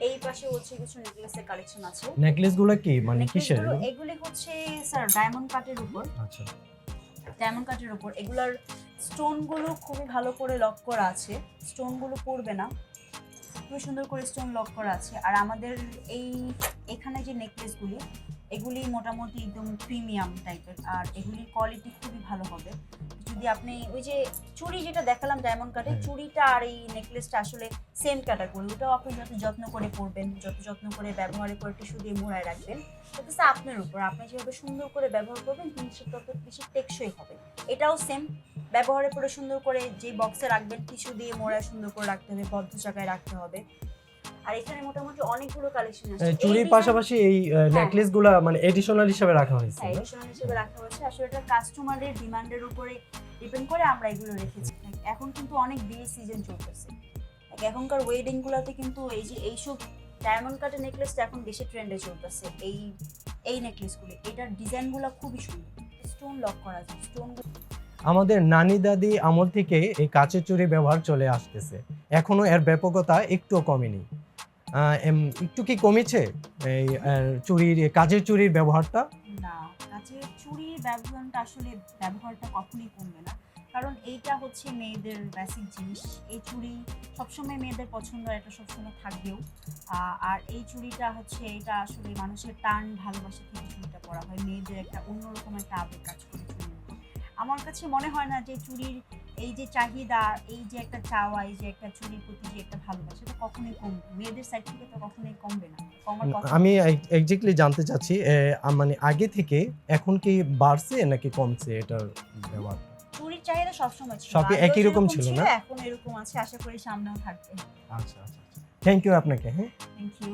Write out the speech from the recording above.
এই পাশে হচ্ছে কিছু নেকলেসের কালেকশন আছে। নেকলেসগুলো কি? মানে কিসের? এগুলি হচ্ছে স্যার ডায়মন্ড কাটের উপর। আচ্ছা। ডায়মন্ড কাটের উপর। এগুলার স্টোনগুলো খুবই ভালো করে লক করা আছে। স্টোনগুলো পড়বে না। খুবই সুন্দর করে স্টোন লক করা আছে। আর আমাদের এই এখানে যে নেকলেস নেকলেসগুলি এগুলি মোটামুটি একদম প্রিমিয়াম টাইপের আর এগুলির কোয়ালিটি খুবই ভালো হবে। যদি আপনি ওই যে চুড়ি যেটা দেখালাম ডায়মন্ড কাটের হ্যাঁ। চুড়িটা আর এই নেকলেসটা আসলে সেম ক্যাটাগরি ওটাও আপনি যত যত্ন করে পরবেন যত যত্ন করে ব্যবহার করে টিস্যু দিয়ে মোড়ায় রাখবেন হচ্ছে আপনার উপর আপনি যেভাবে সুন্দর করে ব্যবহার করবেন জিনিসটা তত বেশি টেকসই হবে। এটাও সেম ব্যবহারের পরে সুন্দর করে যে বক্সে রাখবেন টিস্যু দিয়ে মোড়ায় সুন্দর করে রাখতে হবে বদ্ধ জায়গায় রাখতে হবে। আর এখানে মোটামুটি অনেকগুলো কালেকশন আছে চুরির পাশাপাশি এই নেকলেসগুলা মানে এডিশনাল হিসেবে রাখা হয়েছে। হ্যাঁ এডিশনাল হিসেবে রাখা হয়েছে। আসলে এটা কাস্টমারের ডিমান্ডের উপরে ডিপেন্ড করে আমরা এগুলো রেখেছি। এখন কিন্তু অনেক বিয়ে সিজন চলতেছে। এখনকার ওয়েডিং গুলাতে কিন্তু এই যে এইসব ডায়মন্ড কাটের নেকলেসটা এখন বেশি ট্রেন্ডে চলতেছে। এই এই নেকলেসগুলো এটার ডিজাইনগুলো খুবই সুন্দর। স্টোন লক করা আছে স্টোন আমাদের নানি দাদি আমল থেকে এই কাচের চুরি ব্যবহার চলে আসতেছে। এখনও এর ব্যাপকতা একটুও কমেনি। একটু কি কমেছে? এই চুরির কাজের চুরির ব্যবহারটা? না কাচের চুড়ির ব্যবহারটা আসলে ব্যবহারটা কখনোই কমবে না। কারণ এইটা হচ্ছে মেয়েদের বেসিক জিনিস। এই চুড়ি সবসময় মেয়েদের পছন্দ, এটা সবসময় থাকবেও। আর এই চুড়িটা হচ্ছে, এটা আসলে মানুষের টান, ভালোবাসা থেকে চুড়িটা পরা হয়। মেয়েদের একটা অন্যরকম একটা আবেগ কাজ করে আমার কাছে মনে হয় না যে চুড়ির এই যে চাহিদা এই যে একটা চাওয়া এই যে একটা চুরির প্রতি যে একটা ভালোবাসা এটা কখনোই কমবে মেয়েদের সাইড থেকে তো কখনোই কমবে না। আমি এক্স্যাক্টলি জানতে চাচ্ছি মানে আগে থেকে এখন কি বাড়ছে নাকি কমছে এটার ব্যবহার? চুরির চাহিদা সবসময় ছিল। সবই একই রকম ছিল না? এখন এরকম আছে আশা করি সামনেও থাকবে। আচ্ছা আচ্ছা থ্যাংক ইউ আপনাকে হ্যাঁ? Thank you